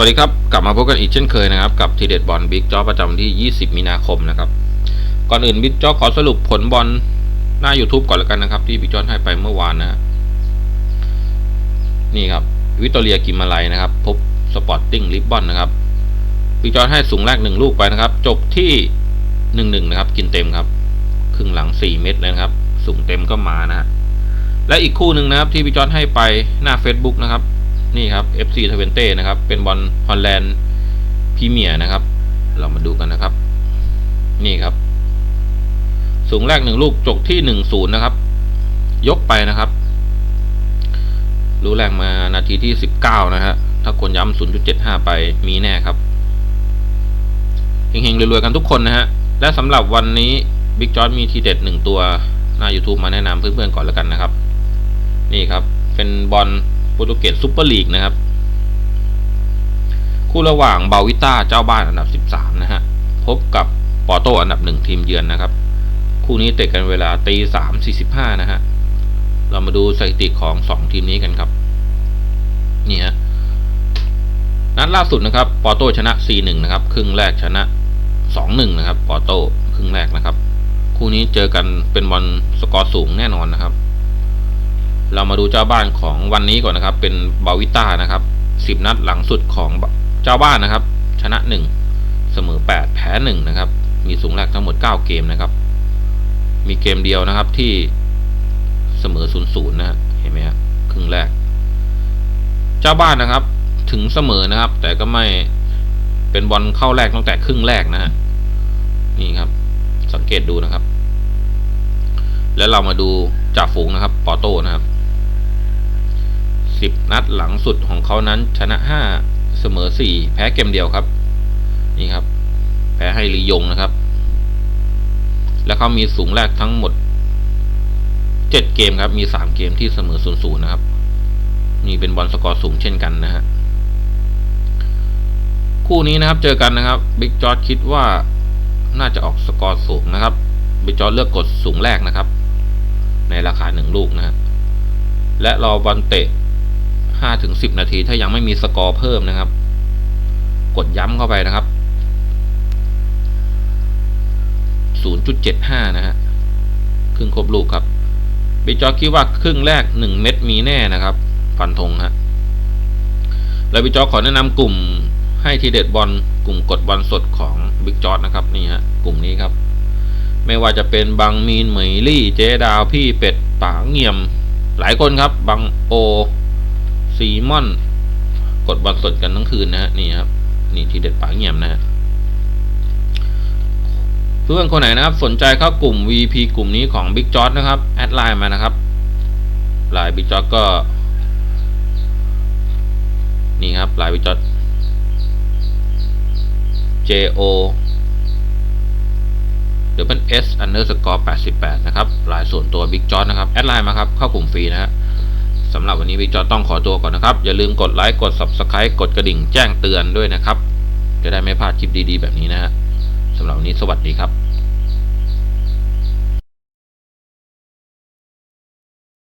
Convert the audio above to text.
วัสดีครับ กลับมาพบกันอีกเช่นเคยนะครับ กับทีเด็ดบอลบิ๊กจอประจำที่ 20 มีนาคมนะครับ ก่อนอื่นบิ๊กจอขอสรุปผลบอลหน้า YouTube ก่อนแล้วกันนะครับ ที่บิ๊กจอให้ไปเมื่อวานนะนี่ครับ วิตตอเรียกิมมาลัยนะครับ พบสปอร์ตติ้งลิบบอนนะครับบิ๊กจอให้สูงแรกหนึ่งลูกไปนะครับ จบที่หนึ่งหนึ่งนะครับ กินเต็มครับ ครึ่งหลัง 4 เม็ดเลยนะครับ สูงเต็มก็มานะฮะและอีกคู่หนึ่งนะครับที่บิ๊กจอให้ไปหน้า Facebook นะครับ นี่ครับ FC ทเวนเต้นะครับ เป็นบอลฮอลแลนด์พรีเมียร์นะครับ เรามาดูกันนะครับ นี่ครับ สูงแรกหนึ่งลูกจกที่หนึ่งศูนย์นะครับ ยกไปนะครับ รู้แรงมานาทีที่สิบเก้านะฮะ ถ้าคนย้ำศูนย์จุดเจ็ดห้าไปมีแน่ครับเฮงๆรวยๆกันทุกคนนะฮะ และสำหรับวันนี้บิ๊กจอร์ดมีทีเด็ดหนึ่งตัวหน้า YouTube มาแนะนำเพื่อนๆก่อนแล้วกันนะครับ นี่ครับ เป็นบอล โปรตุเกสซูเปอร์ลีกนะครับ คู่ระหว่างบาวิต้าเจ้าบ้านอันดับ 13 นะฮะ พบกับปอโตอันดับหนึ่งทีมเยือนนะครับ คู่นี้เตะกันเวลาตีสามสี่สิบห้านะฮะ เรามาดูสถิติของสองทีมนี้กันครับ นี่ฮะ นัดล่าสุดนะครับ ปอโตชนะ 4-1 นะครับ ครึ่งแรกชนะ 2-1 นะครับ ปอโตครึ่งแรกนะครับ คู่นี้เจอกันเป็นบอลสกอร์สูงแน่นอนนะครับ เรามาดูเจ้าบ้านของวันนี้ก่อนนะครับ เป็นบาวิต้านะครับสิบนัดหลังสุดของเจ้าบ้านนะครับ ชนะหนึ่งเสมอแปดแพ้หนึ่งนะครับ มีสูงแรกทั้งหมดเก้าเกมนะครับ มีเกมเดียวนะครับที่เสมอศูนย์นย์นะฮะเห็นไหมครครึ่งแรก เจ้าบ้านนะครับ ถึงเสมอนะครับ แต่ก็ไม่เป็นบอลเข้าแรกตั้งแต่ครึ่งแรกนะฮะนี่ครับ สังเกตดูนะครับ แล้วเรามาดูจ่าฝูงนะครับปอโต้นะครับสิบนัดหลังสุดของเขานั้นชนะห้าเสมอสี่แพ้เกมเดียวครับ นี่ครับ แพ้ให้ลียงนะครับ แล้วเขามีสูงแรกทั้งหมดเจ็ดเกมครับ มีสามเกมที่เสมอศูนย์ศูนย์นะครับนี่เป็นบอลสกอร์สูงเช่นกันนะฮะคู่นี้นะครับเจอกันนะครับบิ๊กจอร์ดคิดว่าน่าจะออกสกอร์สูงนะครับบิ๊กจอร์ดเลือกกดสูงแรกนะครับ ในราคาหนึ่งลูกนะฮะและรอบอลเตะห้าถึงสิบนาทีถ้ายังไม่มีสกอร์เพิ่มนะครับ กดย้ำเข้าไปนะครับศูนย์จุดเจ็ดห้านะฮะครึ่งครบลูกครับบิจอคิดว่าครึ่งแรกหนึ่งเม็ดมีแน่นะครับฟันธงฮะแล้วบิจอขอแนะนำกลุ่มให้ทีเด็ดบอลกลุ่มกดบอลสดของบิ๊กจอร์นะครับนี่ฮะกลุ่มนี้ครับ ไม่ว่าจะเป็นบังมีนเหมยลี่เจดาวพี่เป็ดป๋าเงียม หลายคนครับ บังโอซีมอน กดบอลสดกันทั้งคืนนะฮะนี่ครับ นี่ทีเด็ดป๋าเงียมนะฮะเพื่อนคนไหนนะครับ สนใจเข้ากลุ่ม VP กลุ่มนี้ของบิ๊กจอนะครับ แอดไลน์มานะครับลน์บิ๊กจอก็ นี่ครับลน์บิ๊กจอ J O เดี๋ยวเป็น S underscore 88 นะครับลายส่วนตัว Big j o นะครับ แอดไลน์มาครับ เข้ากลุ่มฟรีนะฮะสำหรับวันนี้ Big j o ต้องขอตัวก่อนนะครับ อย่าลืมกดไลค์ กด Subscribe กดกระดิ่งแจ้งเตือนด้วยนะครับ จะได้ไม่พลาดคลิปดีๆ แบบนี้นะฮะสำหรับวันนี้สวัสดีครับ